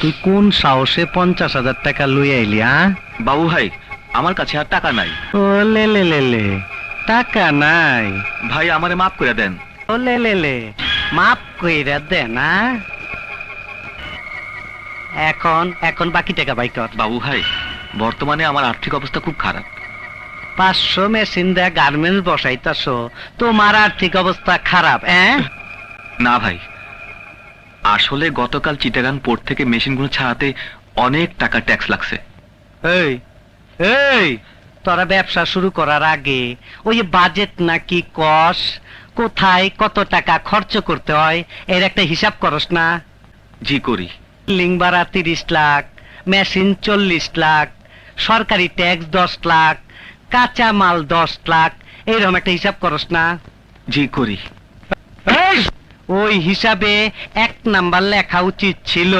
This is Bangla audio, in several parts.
তুই কোন সাহসে পঞ্চাশ হাজার টাকা লই আইলি হ্যাঁ বাবু ভাই আমার কাছে আর টাকা নাই। ও লে লে লে লে। টাকা নাই। ভাই আমারে মাফ করে দেন। ও লে লে লে। মাপ কইরা দে না এখন এখন বাকি টাকা বাই কর। বাবু ভাই বর্তমানে আমার আর্থিক অবস্থা খুব খারাপ। পাঁচশো মেশিন দেয়া গার্মেন্টস বসাইতাছো তোমার আর্থিক অবস্থা খারাপ হ্যাঁ না ভাই আসলে গতকাল চিটাগাং পোর্ট থেকে মেশিনগুলো ছাড়াতে অনেক টাকা ট্যাক্স লাগছে। এই এই তোরা ব্যবসা শুরু করার আগে ওই বাজেট নাকি কস? কোথায় কত টাকা খরচ করতে হয়? এর একটা হিসাব করস না। জি করি। লিং ভাড়া তিরিশ লাখ মেশিন চল্লিশ লাখ সরকারি ট্যাক্স দশ লাখ কাঁচা মাল দশ লাখ এইরকম একটা হিসাব করস না। জি করি। ওই হিসাবে এক নাম্বার লেখা উচিত ছিল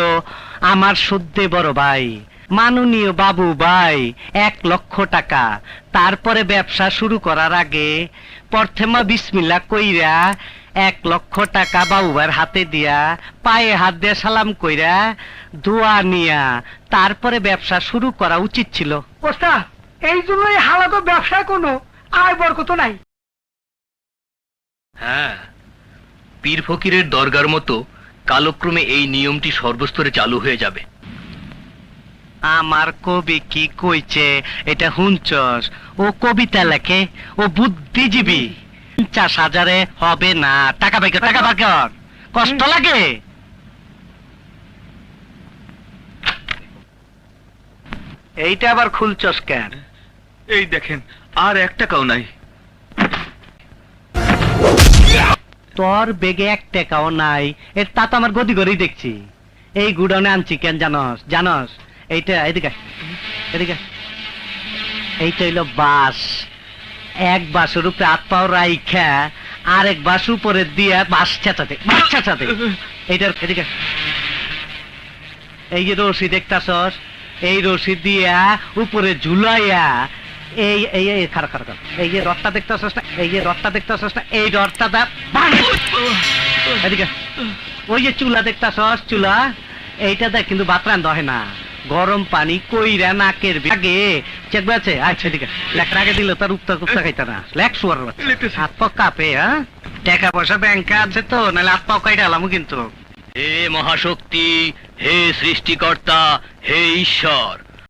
আমার সদ্যে বড় ভাই মাননীয় বাবু ভাই এক লক্ষ টাকা। তারপরে ব্যবসা শুরু করার আগে প্রথমা বিসমিল্লা কইরা এক লক্ষ টাকা বাবুবার হাতে দিয়া পায়ে হাত দিয়ে সালাম কইরা দোয়া নিয়া তারপরে ব্যবসা শুরু করা উচিত ছিল। ওস্তাদ এই জন্যই হালাত ব্যবসায় কোনো আয় বরকত নাই। হ্যাঁ পীর ফকিরের দরগার মতো কালক্রমে এই নিয়মটি সর্বস্তরে চালু হয়ে যাবে। আমার কবি কি কইছে? এটা হুঞ্চস ও কবিতা লেখে ও বুদ্ধিজীবী। পঞ্চাশ হাজারে হবে না। টাকা পাইকর টাকা পাইকর কষ্ট লাগে। এইটা আবার খুলছস কেন? এই দেখেন আর এক টাকাও নাই। তোর বেগে এক টাকাও নাই। এর তা তো আমার গদি গড়েই দেখছি। এই গুডাউনে আনছি কেন জানস? জানস? এইটা, এদিকে এদিকে এইটা হইল বাস এক বাসের উপরে হাত পাও রাইখা, আরেক বাস উপরে দিয়া বাস ছেঁচাতে বাস ছেঁচাতে। এইটার, এদিকে এই যে রশি দেখতাছস, এই রশি দিয়া উপরে ঝুলাইয়া এই এই এই খারাপ খারাপ এই যে রথটা দেখতাছস না এই যে রথটা দেখতাছস না এই রথটা দা এদিকে। ওই যে চুলা দেখতাছস চুলা এইটা দেখ কিন্তু ভাত রান্ধ হয় না। গরম পানি কইরা নাকের আগে। চেক আছে আচ্ছা এদিকে। লেখার আগে দিলে তার উত্তর কুপ্তা খাইতা না। লেখ শুয়ার বাচ্চা। হাত পা কাঁপে হ্যাঁ? টাকা পয়সা ব্যাংকে আছে তো নাহলে হাত পাও কাইটা আলামু কিন্তু। হে মহাশক্তি হে সৃষ্টিকর্তা হে ঈশ্বর।